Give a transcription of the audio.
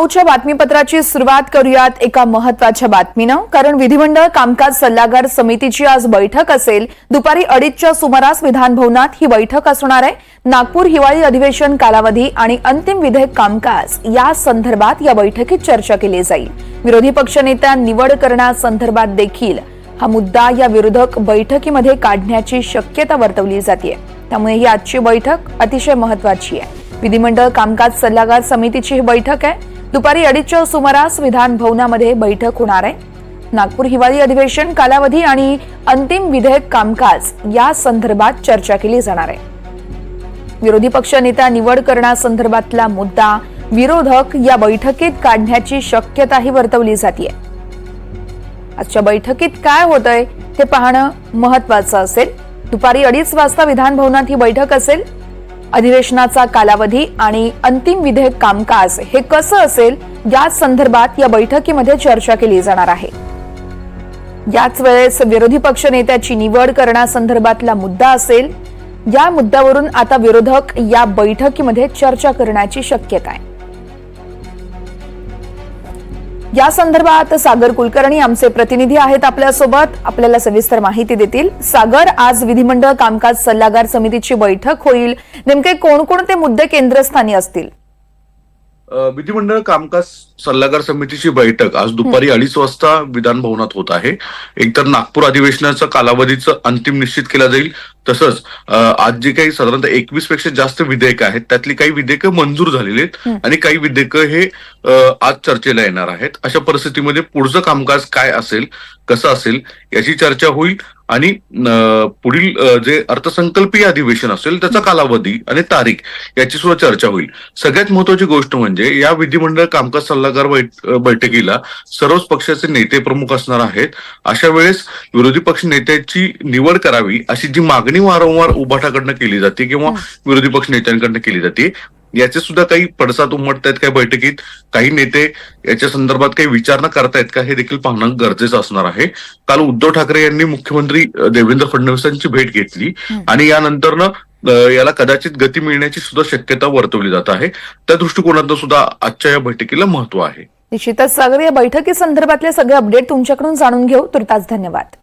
नऊच्या बातमीपत्राची सुरुवात करूयात एका महत्त्वाच्या बातमीनं. कारण विधिमंडळ कामकाज सल्लागार समितीची आज बैठक असेल. दुपारी अडीचच्या सुमारास विधानभवनात ही बैठक असणार आहे. नागपूर हिवाळी अधिवेशन कालावधी आणि अंतिम विधेयक कामकाज या संदर्भात या बैठकीत चर्चा केली जाईल. विरोधी पक्षनेत्या निवड करण्यासंदर्भात देखील हा मुद्दा या विरोधक बैठकीमध्ये काढण्याची शक्यता वर्तवली जाते त्यामुळे ही आजची बैठक अतिशय महत्वाची आहे. विधिमंडळ कामकाज सल्लागार समितीची ही बैठक आहे. दुपारी अडीचच्या सुमारास विधान भवनामध्ये बैठक होणार आहे. नागपूर हिवाळी अधिवेशन कालावधी आणि अंतिम विधेयक कामकाज या संदर्भात चर्चा केली जाणार आहे. विरोधी पक्ष नेता निवड करण्यासंदर्भातला मुद्दा विरोधक या बैठकीत काढण्याची शक्यताही वर्तवली जाते आजच्या बैठकीत काय होतंय ते पाहणं महत्वाचं असेल. दुपारी अडीच वाजता विधानभवनात ही बैठक असेल. अधिवेशनाचा कालावधी आणि अंतिम विधेयक कामकाज हे कसं असेल या संदर्भात या बैठकीमध्ये चर्चा केली जाणार आहे. याच वेळेस विरोधी पक्ष नेत्याची निवड करण्यासंदर्भातला मुद्दा असेल या मुद्द्यावरून आता विरोधक या बैठकीमध्ये चर्चा करण्याची शक्यता आहे. या संदर्भात सागर कुलकर्णी आमचे प्रतिनिधी आहेत आपल्यासोबत. आपल्याला सविस्तर माहिती देतील. सागर आज विधिमंडळ कामकाज सल्लागार समितीची बैठक होईल. नेमके कोणकोणते मुद्दे केंद्रस्थानी असतील? विधिमंडळ कामकाज सल्लागार समितीची बैठक आज दुपारी अडीच वाजता विधान भवनात होत आहे. एकतर नागपूर अधिवेशनाचा कालावधीचं अंतिम निश्चित केला जाईल. तसंच आज जे काही साधारणतः एकवीसपेक्षा जास्त विधेयकं आहेत त्यातली काही विधेयकं मंजूर झालेली आहेत. आणि काही विधेयकं हे आज चर्चेला येणार आहेत. अशा परिस्थितीमध्ये पुढचं कामकाज काय असेल कसं असेल याची चर्चा होईल आणि पुढील जे अर्थसंकल्पीय अधिवेशन असेल त्याचा कालावधी आणि तारीख याची सुद्धा चर्चा होईल. सगळ्यात महत्वाची गोष्ट म्हणजे या विधिमंडळ कामकाज सल्लागार बैठ- बैठकीला सर्वच पक्षाचे नेते प्रमुख असणार आहेत. अशा वेळेस विरोधी पक्ष नेत्याची निवड करावी अशी जी मागणी वारंवार उभाटाकडनं केली जाते किंवा विरोधी पक्ष नेत्यांकडनं केली जाते. याचे सुद्धा काही पडसाद उमटत आहेत काही बैठकीत? काही नेते याच्या संदर्भात काही विचारणा करतायत का? हे देखील पाहणं गरजेचं असणार आहे. काल उद्धव ठाकरे यांनी मुख्यमंत्री देवेंद्र फडणवीसांची भेट घेतली. आणि यानंतरनं याला कदाचित गती मिळण्याची सुद्धा शक्यता वर्तवली जात आहे. त्या दृष्टिकोनातून सुद्धा आजच्या या बैठकीला महत्त्व आहे. निश्चितच. सागर या बैठकी संदर्भातले सगळे अपडेट तुमच्याकडून जाणून घेऊ. तुर्तास धन्यवाद.